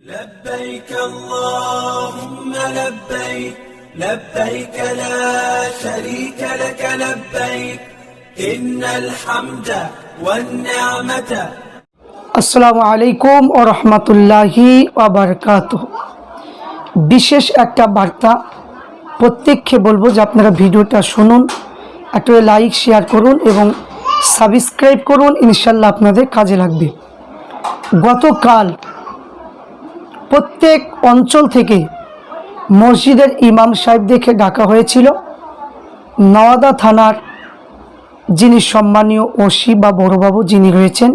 لبيك اللهم لبيك لبيك لا شريك لك لبيك إن الحمد والنعمة আসসালামু আলাইকুম ও রহমতুল্লাহি ওবরকাত বিশেষ একটা বার্তা প্রত্যেককে বলবো যে আপনারা ভিডিওটা শুনুন একটা লাইক শেয়ার করুন এবং সাবস্ক্রাইব করুন ইনশাল্লাহ আপনাদের কাজে লাগবে গতকাল প্রত্যেক অঞ্চল থেকে মসজিদের ইমাম সাহেব দেখে ডাকা হয়েছিল। নওয়াদা থানার যিনি সম্মানীয় ওসি বা বড়বাবু যিনি রয়েছেন,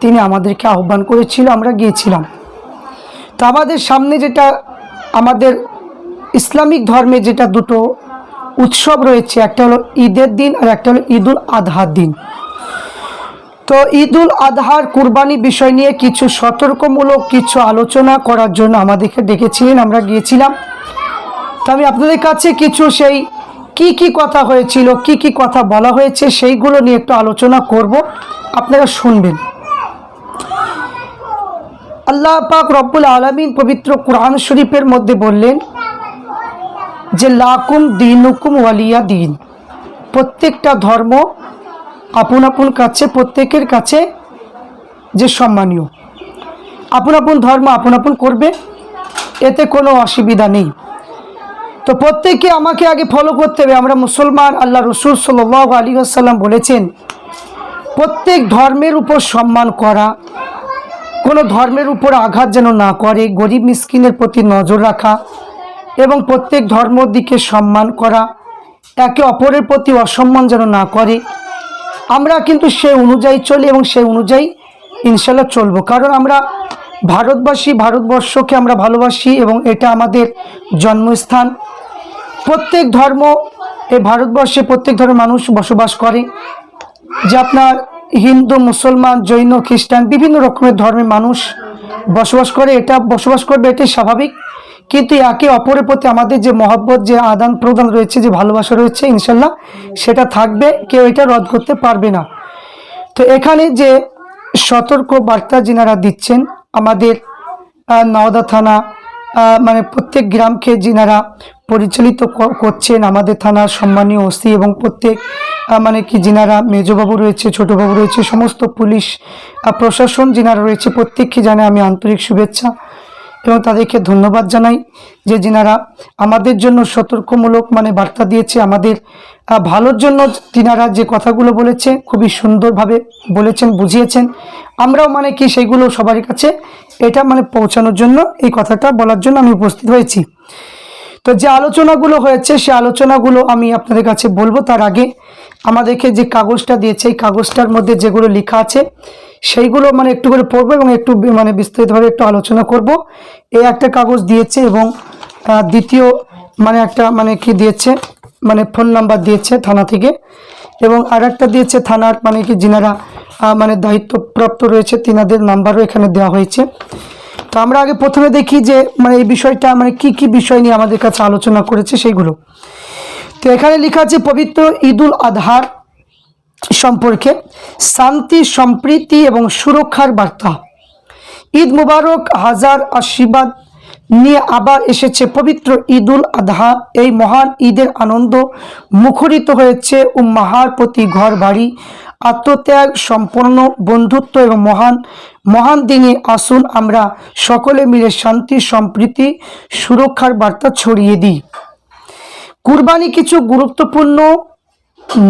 তিনি আমাদেরকে আহ্বান করেছিল, আমরা গিয়েছিলাম। তো আমাদের সামনে যেটা আমাদের ইসলামিক ধর্মে যেটা দুটো উৎসব রয়েছে, একটা হলো ঈদের দিন আর একটা হলো ঈদুল আজহার দিন। তো ঈদুল আজহার কুরবানি বিষয় নিয়ে কিছু সতর্কমূলক কিছু আলোচনা করার জন্য আমাদেরকে ডেকেছিলেন, আমরা গিয়েছিলাম। তো আমি আপনাদের কাছে কিছু সেই কি কি কথা হয়েছিল, কি কি কথা বলা হয়েছে সেইগুলো নিয়ে একটু আলোচনা করব। আপনারা শুনবেন। আল্লাহ পাক রব্বুল আলমিন পবিত্র কোরআন শরীফের মধ্যে বললেন, যে লাকুম দিনুকুম ওয়ালিয়া দিন। প্রত্যেকটা ধর্ম আপন আপন কাছে, প্রত্যেকের কাছে যে সম্মানীয়। আপন আপন ধর্ম আপন আপন করবে, এতে কোনো অসুবিধা নেই। তো প্রত্যেকে আমাকে আগে ফলো করতে হবে। আমরা মুসলমান আল্লাহ রসুল সাল আলী আসাল্লাম বলেছেন, প্রত্যেক ধর্মের উপর সম্মান করা, কোনো ধর্মের উপর আঘাত যেন না করে, গরিব মিসকিনের প্রতি নজর রাখা এবং প্রত্যেক ধর্মর দিকে সম্মান করা, একে অপরের প্রতি অসম্মান যেন না করে আমরা কিন্তু সে অনুযায়ী চলি এবং সেই অনুযায়ী ইনশাল্লাহ চলবো। কারণ আমরা ভারতবাসী, ভারতবর্ষকে আমরা ভালোবাসি এবং এটা আমাদের জন্মস্থান। প্রত্যেক ধর্ম, এই ভারতবর্ষে প্রত্যেক ধর্মের মানুষ বসবাস করে। যে আপনার হিন্দু, মুসলমান, জৈন, খ্রিস্টান, বিভিন্ন রকমের ধর্মের মানুষ বসবাস করে, এটা বসবাস করবে, এটাই স্বাভাবিক। কিন্তু একে অপরের প্রতি আমাদের যে মহব্বত, যে আদান প্রদান রয়েছে, যে ভালোবাসা রয়েছে, ইনশাল্লাহ সেটা থাকবে। কেউ এটা রদ করতে পারবে না। তো এখানে যে সতর্ক বার্তা যিনারা দিচ্ছেন, আমাদের নওদা থানা মানে প্রত্যেক গ্রামকে যিনারা পরিচালিত করছেন, আমাদের থানার সম্মানীয় ওসি এবং প্রত্যেক মানে কি যিনারা মেজবাবু রয়েছে, ছোটবাবু রয়েছে, সমস্ত পুলিশ প্রশাসন যিনারা রয়েছে, প্রত্যেককে জানাই আমি আন্তরিক শুভেচ্ছা। এবং তাদেরকে ধন্যবাদ জানাই যে যিনারা আমাদের জন্য সতর্কমূলক মানে বার্তা দিয়েছে আমাদের। ভালোর জন্য তিনারা যে কথাগুলো বলেছে, খুবই সুন্দরভাবে বলেছেন, বুঝিয়েছেন। আমরাও মানে কি সেইগুলো সবার কাছে এটা মানে পৌঁছানোর জন্য এই কথাটা বলার জন্য আমি উপস্থিত হয়েছি। তো যে আলোচনাগুলো হয়েছে, সে আলোচনাগুলো আমি আপনাদের কাছে বলব। তার আগে আমাদেরকে যে কাগজটা দিয়েছে, এই কাগজটার মধ্যে যেগুলো লেখা আছে সেইগুলো মানে একটু করে পড়ব এবং একটু মানে বিস্তারিতভাবে একটু আলোচনা করব। এই একটা কাগজ দিয়েছে এবং দ্বিতীয় মানে একটা মানে কি দিয়েছে মানে ফোন নাম্বার দিয়েছে থানা থেকে এবং আর একটা দিয়েছে থানার মানে কি যিনারা মানে দায়িত্বপ্রাপ্ত রয়েছে তিনাদের নাম্বারও এখানে দেওয়া হয়েছে। তো আমরা আগে প্রথমে দেখি যে মানে এই বিষয়টা মানে কি কি বিষয় নিয়ে আমাদের কাছে আলোচনা করেছে সেইগুলো। তো এখানে লেখা আছে, পবিত্র ঈদুল আজহার সম্পর্কে শান্তি, সম্প্রীতি এবং সুরক্ষার বার্তা। ঈদ মুবারক, হাজার আশীর্বাদ নিয়ে আবার এসেছে পবিত্র ঈদুল আধহা। এই মহান ঈদের আনন্দ মুখরিত হয়েছে উম্মাহার প্রতি ঘর বাড়ি আত্মত্যাগ সম্পন্ন বন্ধুত্ব এবং মহান মহান দিনে আসুন আমরা সকলে মিলে শান্তি, সম্প্রীতি, সুরক্ষার বার্তা ছড়িয়ে দিই। কুরবানি কিছু গুরুত্বপূর্ণ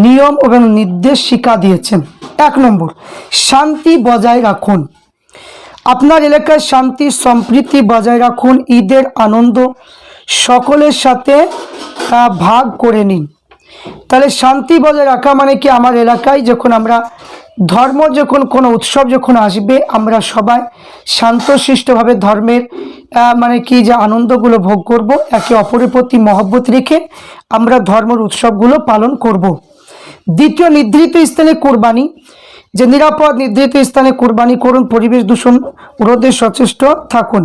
নিয়ম এবং নির্দেশ শিক্ষা দিয়েছেন। এক নম্বর শান্তি বজায় রাখুন। আপনার এলাকায় শান্তি সম্প্রীতি বজায় রাখুন ঈদের আনন্দ সকলের সাথে আহ, ভাগ করে নিন। তাহলে শান্তি বজায় রাখা মানে কি? আমার এলাকায় যখন আমরা ধর্ম যখন কোনো উৎসব যখন আসবে আমরা সবাই শান্তশিষ্টভাবে ধর্মের মানে কি যে আনন্দগুলো ভোগ করব একে অপরের প্রতি মহব্বত রেখে আমরা ধর্মের উৎসবগুলো পালন করব। দ্বিতীয় নির্ধারিত স্থানে কোরবানি, যে নিরাপদ নির্ধারিত স্থানে কোরবানি করুন, পরিবেশ দূষণ রোধে সচেষ্ট থাকুন।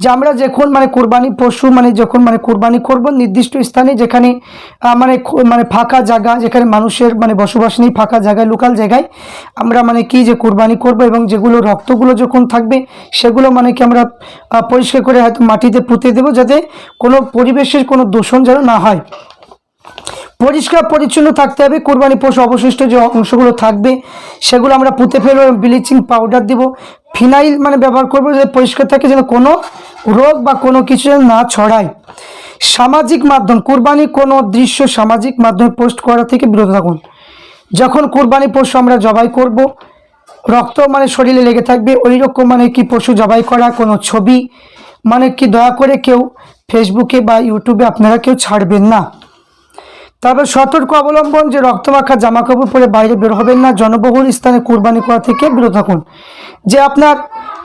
যে আমরা যখন মানে কোরবানি পশু মানে যখন মানে কোরবানি করব, নির্দিষ্ট স্থানে যেখানে মানে মানে ফাঁকা জায়গা, যেখানে মানুষের মানে বসবাস নেই, ফাঁকা জায়গায়, লোকাল জায়গায়, আমরা মানে কি যে কোরবানি করব এবং যেগুলো রক্তগুলো যখন থাকবে, সেগুলো মানে কি আমরা পরিষ্কার করে হয়তো মাটিতে পুঁতে দেবো যাতে কোনো পরিবেশের কোনো দূষণ যেন না হয়। পরিষ্কার, পরিচ্ছন্ন থাকতে হবে। কোরবানি পশু অবশিষ্ট যে অংশগুলো থাকবে, সেগুলো আমরা পুঁতে ফেলব ব্লিচিং পাউডার দিব। ফিনাইল মানে ব্যবহার করব যাতে পরিষ্কার থাকে, যেন কোনো রোগ বা কোনো কিছু না ছড়ায়। সামাজিক মাধ্যম কোরবানি কোনো দৃশ্য সামাজিক মাধ্যমে পোস্ট করা থেকে বিরত থাকুন। যখন কোরবানি পশু আমরা জবাই করব, রক্ত মানে শরীরে লেগে থাকবে, ওই রকম মানে কি পশু জবাই করা, কোনো ছবি মানে কি দয়া করে কেউ ফেসবুকে বা ইউটিউবে আপনারা কেউ ছাড়বেন না। তবে সতর্ক অবলম্বন যে রক্তমাখা জামা কাপড় পরে বাইরে বের হবেন না জনবহুল স্থানে কোরবানি করা থেকে বিরত থাকুন। যে আপনার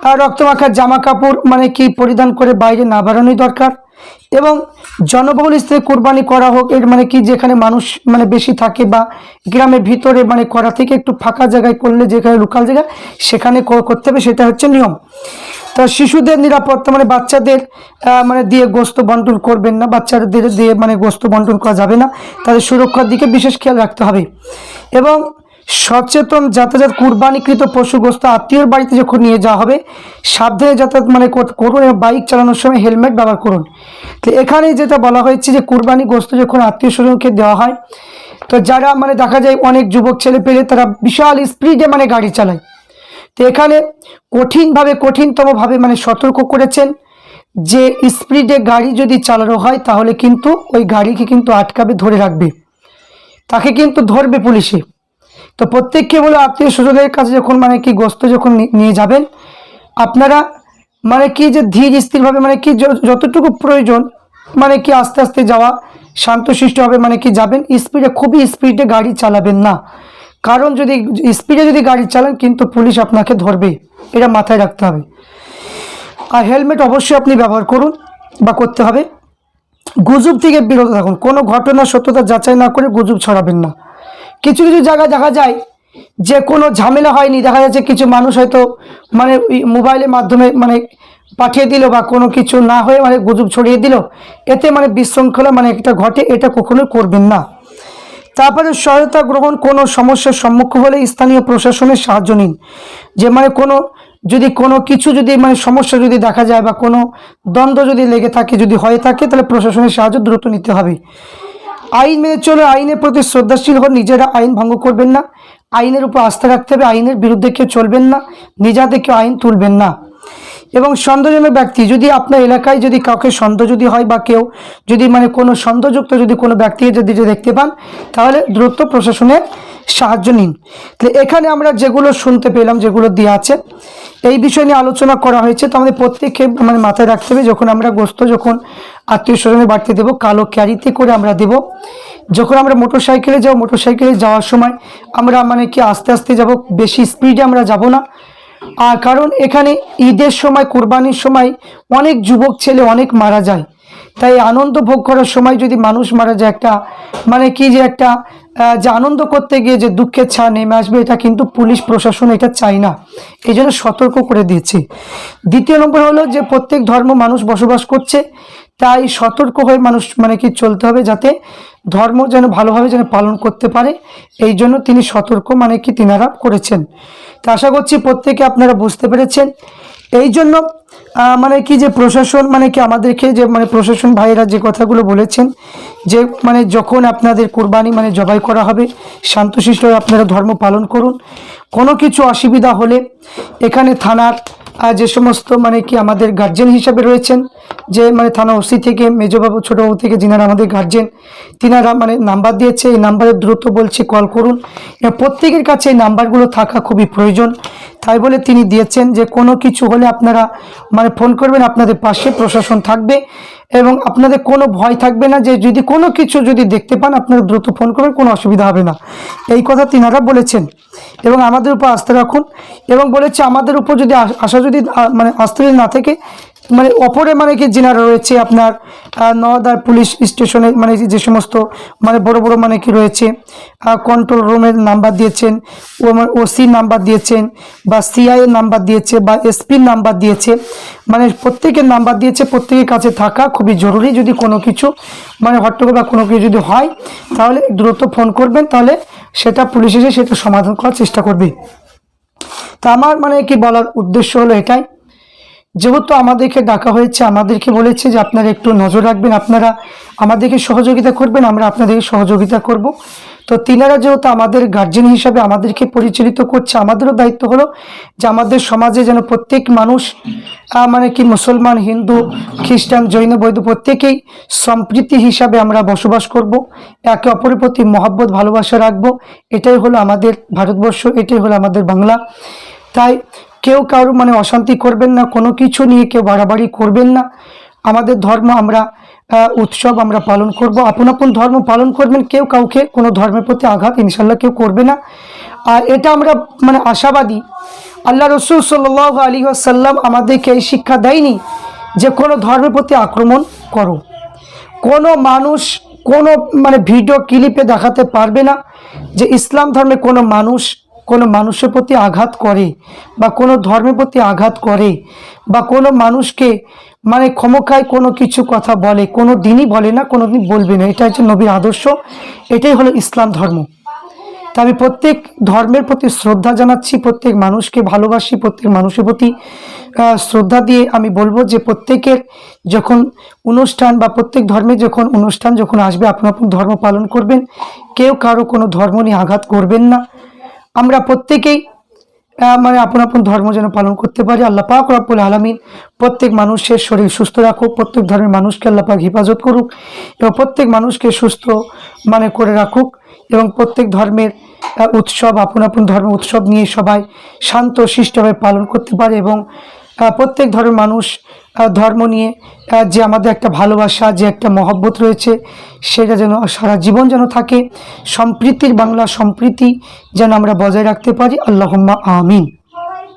আহ, রক্তমাখার জামা কাপড় মানে কি পরিধান করে বাইরে না বেরোনোই দরকার এবং জনবহুল স্থানে কোরবানি করা হোক এর মানে কি যেখানে মানুষ মানে বেশি থাকে বা গ্রামের ভিতরে মানে করা থেকে একটু ফাঁকা জায়গায় করলে যেখানে লোকাল জায়গা সেখানে করতে হবে সেটা হচ্ছে নিয়ম। তো শিশুদের নিরাপত্তা মানে বাচ্চাদের মানে দিয়ে গোস্ত বন্টন করবেন না, বাচ্চাদের দিয়ে মানে গোস্ত বন্টন করা যাবে না। তাদের সুরক্ষার দিকে বিশেষ খেয়াল রাখতে হবে। এবং সচেতন যাতায়াত, কুরবানিকৃত পশু গোস্ত আত্মীয়র বাড়িতে যখন নিয়ে যাওয়া হবে, সাবধানে যাতায়াত মানে কর- করুন এবং বাইক চালানোর সময় হেলমেট ব্যবহার করুন। তো এখানে যেটা বলা হয়েছে যে, কুরবানি গোস্ত যখন আত্মীয় স্বজনকে দেওয়া হয়, তো যারা মানে দেখা যায় অনেক যুবক ছেলে পেলে তারা বিশাল স্পিডে মানে গাড়ি চালায়। তো এখানে কঠিনভাবে, কঠিনতমভাবে মানে সতর্ক করেছেন যে স্পিডে গাড়ি যদি চালানো হয় তাহলে কিন্তু ওই গাড়িকে কিন্তু আটকাবে, ধরে রাখবে। তাকে কিন্তু ধরবে পুলিশে। তো প্রত্যেককে বলে আত্মীয় স্বজনের কাছে যখন মানে কি গোস্ত যখন নিয়ে যাবেন, আপনারা মানে কি যে ধীর স্থিরভাবে মানে কি যতটুকু প্রয়োজন মানে কি আস্তে আস্তে যাওয়া, শান্তশিষ্টভাবে মানে কি যাবেন স্পিডে খুবই স্পিডে গাড়ি চালাবেন না। কারণ যদি স্পিডে যদি গাড়ি চালান, কিন্তু পুলিশ আপনাকে ধরবে। এটা মাথায় রাখতে হবে। আর হেলমেট অবশ্যই আপনি ব্যবহার করুন বা করতে হবে। গুজব থেকে বিরত থাকুন। কোনো ঘটনা সত্যতা যাচাই না করে গুজব ছড়াবেন না। কিছু কিছু জায়গায় দেখা যায় যে কোনো ঝামেলা হয়নি, দেখা যাচ্ছে কিছু মানুষ হয়তো মানে মোবাইলের মাধ্যমে মানে পাঠিয়ে দিল বা কোনো কিছু না হয়ে মানে গুজব ছড়িয়ে দিল। এতে মানে বিশৃঙ্খলা মানে একটা ঘটে, এটা কখনোই করবেন না। তারপরে সহায়তা গ্রহণ কোনো সমস্যার সম্মুখীন হলে স্থানীয় প্রশাসনের সাহায্য নিন। যে মানে কোনো, যদি কোনো কিছু যদি মানে সমস্যা যদি দেখা যায় বা কোনো দ্বন্দ্ব যদি লেগে থাকে, যদি হয়ে থাকে, তাহলে প্রশাসনের সাহায্য দ্রুত নিতে হবে। আইন মেনে চলে আইনের প্রতি শ্রদ্ধাশীল হন, নিজেরা আইন ভঙ্গ করবেন না। আইনের উপর আস্থা রাখতে হবে, আইনের বিরুদ্ধে কেউ চলবেন না নিজেদের কেউ আইন তুলবেন না। এবং সন্দেহজনক ব্যক্তি যদি আপনার এলাকায় যদি কাউকে সন্দেহ যদি হয় বা কেউ যদি মানে কোনো সন্দেহযুক্ত যদি কোনো ব্যক্তিকে যদি দেখতে পান, তাহলে দ্রুত প্রশাসনের সাহায্য নিন। তাহলে এখানে আমরা যেগুলো শুনতে পেলাম, যেগুলো দেওয়া আছে, এই বিষয় নিয়ে আলোচনা করা হয়েছে। তো আমাদের প্রত্যেককে মানে মাথায় রাখতে হবে, যখন আমরা গোস্ত যখন আত্মীয় স্বজনের বাড়িতে দেবো, কালো ক্যারিতে করে আমরা দেব। যখন আমরা মোটর সাইকেলে যাব মোটর সাইকেলে যাওয়ার সময় আমরা মানে কি আস্তে আস্তে যাব, বেশি স্পিডে আমরা যাব না। আর কারণ এখানে ঈদের সময়, কোরবানির সময় অনেক যুবক ছেলে, অনেক মারা যায়। তাই আনন্দ ভোগ করার সময় যদি মানুষ মারা যায়, একটা মানে কি যে একটা যে আনন্দ করতে গিয়ে যে দুঃখের ছাড় নেমে আসবে, এটা কিন্তু পুলিশ, প্রশাসন এটা চায় না। এই জন্য সতর্ক করে দিয়েছে দ্বিতীয় নম্বর হলো যে প্রত্যেক ধর্ম মানুষ বসবাস করছে, তাই সতর্ক হয়ে মানুষ মানে কি চলতে হবে যাতে ধর্ম যেন ভালোভাবে যেন পালন করতে পারে, এই জন্য তিনি সতর্ক মানে কি তিনারা করেছেন। তা আশা করছি প্রত্যেকে আপনারা বুঝতে পেরেছেন। এই জন্য মানে কি যে প্রশাসন মানে কি আমাদেরকে যে মানে প্রশাসন ভাইয়েরা যে কথাগুলো বলেছেন, যে মানে যখন আপনাদের কোরবানি মানে জবাই করা হবে, শান্তশিষ্ট আপনারা ধর্ম পালন করুন। কোনো কিছু অসুবিধা হলে এখানে থানার যে সমস্ত মানে কি আমাদের গার্জেন হিসাবে রয়েছেন, যে মানে থানা ওসি থেকে, মেজবাবু, ছোটবাবু থেকে যিনারা আমাদের গার্জেন তিনারা মানে নাম্বার দিয়েছে, এই নাম্বারে দ্রুত বলছি কল করুন। প্রত্যেকের কাছে এই নাম্বারগুলো থাকা খুবই প্রয়োজন। তাই বলে তিনি দিয়েছেন যে কোনো কিছু হলে আপনারা মানে ফোন করবেন, আপনাদের পাশে প্রশাসন থাকবে এবং আপনাদের কোনো ভয় থাকবে না যে যদি কোনো কিছু যদি দেখতে পান, আপনারা দ্রুত ফোন করবেন, কোনো অসুবিধা হবে না। এই কথা তিনারা বলেছেন এবং আমাদের উপর আস্থা রাখুন এবং বলেছে আমাদের উপর যদি আশা যদি মানে আস্থা যদি না থেকে মানে অপরে মানে কি যেনারা রয়েছে আপনার আহ, নওদার পুলিশ স্টেশনে মানে যে সমস্ত মানে বড় বড় মানে কি রয়েছে কন্ট্রোল রুমের নাম্বার দিয়েছেন ও মানে ওসি নাম্বার দিয়েছেন বা সিআইএর নাম্বার দিয়েছে বা এসপির নাম্বার দিয়েছে মানে প্রত্যেকের নাম্বার দিয়েছে প্রত্যেকের কাছে থাকা খুবই জরুরি যদি কোনো কিছু মানে হট্টগোল বা কোনো কিছু যদি হয় তাহলে দ্রুত ফোন করবেন তাহলে সেটা পুলিশ এসে সেটা সমাধান করার চেষ্টা করবে। তা আমার মানে কি বলার উদ্দেশ্য হলো এটাই। যেহেতু আমাদেরকে ডাকা হয়েছে, আমাদেরকে বলেছে যে আপনারা একটু নজর রাখবেন, আপনারা আমাদেরকে সহযোগিতা করবেন, আমরা আপনাদেরকে সহযোগিতা করব। তো তিনারা যেহেতু আমাদের গার্জেন হিসাবে আমাদেরকে পরিচালিত করছে, আমাদেরও দায়িত্ব হলো যে আমাদের সমাজে যেন প্রত্যেক মানুষ মানে কি মুসলমান, হিন্দু, খ্রিস্টান, জৈন বৈধ প্রত্যেকেই সম্প্রীতি হিসাবে আমরা বসবাস করব, একে অপরের প্রতি মহাব্বত, ভালোবাসা রাখব। এটাই হলো আমাদের ভারতবর্ষ, এটাই হলো আমাদের বাংলা। তাই কেউ কারও মানে অশান্তি করবেন না, কোনো কিছু নিয়ে কেউ বাড়াবাড়ি করবেন না। আমাদের ধর্ম আমরা উৎসব আমরা পালন করব। আপন আপন ধর্ম পালন করবেন, কেউ কাউকে কোনো ধর্মের প্রতি আঘাত ইনশাল্লাহ কেউ করবে না। আর এটা আমরা মানে আশাবাদী। আল্লাহ রসুল সাল আলী আসাল্লাম আমাদেরকে এই শিক্ষা দেয়নি যে কোনো ধর্মের প্রতি আক্রমণ করো। কোনো মানুষ কোনো মানে ভিডিও ক্লিপে দেখাতে পারবে না যে ইসলাম ধর্মে কোনো মানুষ কোনো মানুষের প্রতি আঘাত করে বা কোনো ধর্মের প্রতি আঘাত করে বা কোনো মানুষকে মানে ক্ষমকায় কোনো কিছু কথা বলে, কোনো দিনই বলে না, কোনো দিন বলবে না। এটা হচ্ছে নবীর আদর্শ, এটাই হলো ইসলাম ধর্ম। তা আমি প্রত্যেক ধর্মের প্রতি শ্রদ্ধা জানাচ্ছি, প্রত্যেক মানুষকে ভালোবাসি, প্রত্যেক মানুষের প্রতি শ্রদ্ধা দিয়ে আমি বলব যে প্রত্যেকের যখন অনুষ্ঠান বা প্রত্যেক ধর্মে যখন অনুষ্ঠান যখন আসবে, আপন আপন ধর্ম পালন করবেন। কেউ কারও কোনো ধর্ম নিয়ে আঘাত করবেন না। আমরা প্রত্যেকেই মানে আপন আপন ধর্ম যেন পালন করতে পারি। আল্লাহ পাক রব্বুল আলমিন প্রত্যেক মানুষের শরীর সুস্থ রাখুক, প্রত্যেক ধর্মের মানুষকে আল্লাহ পাক হেফাজত করুক এবং প্রত্যেক মানুষকে সুস্থ মানে করে রাখুক এবং প্রত্যেক ধর্মের উৎসব, আপন আপন ধর্ম উৎসব নিয়ে সবাই শান্ত, শিষ্টভাবে পালন করতে পারে এবং প্রত্যেক ধর্মের মানুষ ধর্ম নিয়ে যে আমাদের একটা ভালোবাসা, যে একটা মহব্বত রয়েছে, সেটা যেন সারা জীবন যেন থাকে। সম্প্রীতির বাংলা সম্প্রীতি যেন আমরা বজায় রাখতে পারি। আল্লাহম্মা আমিন।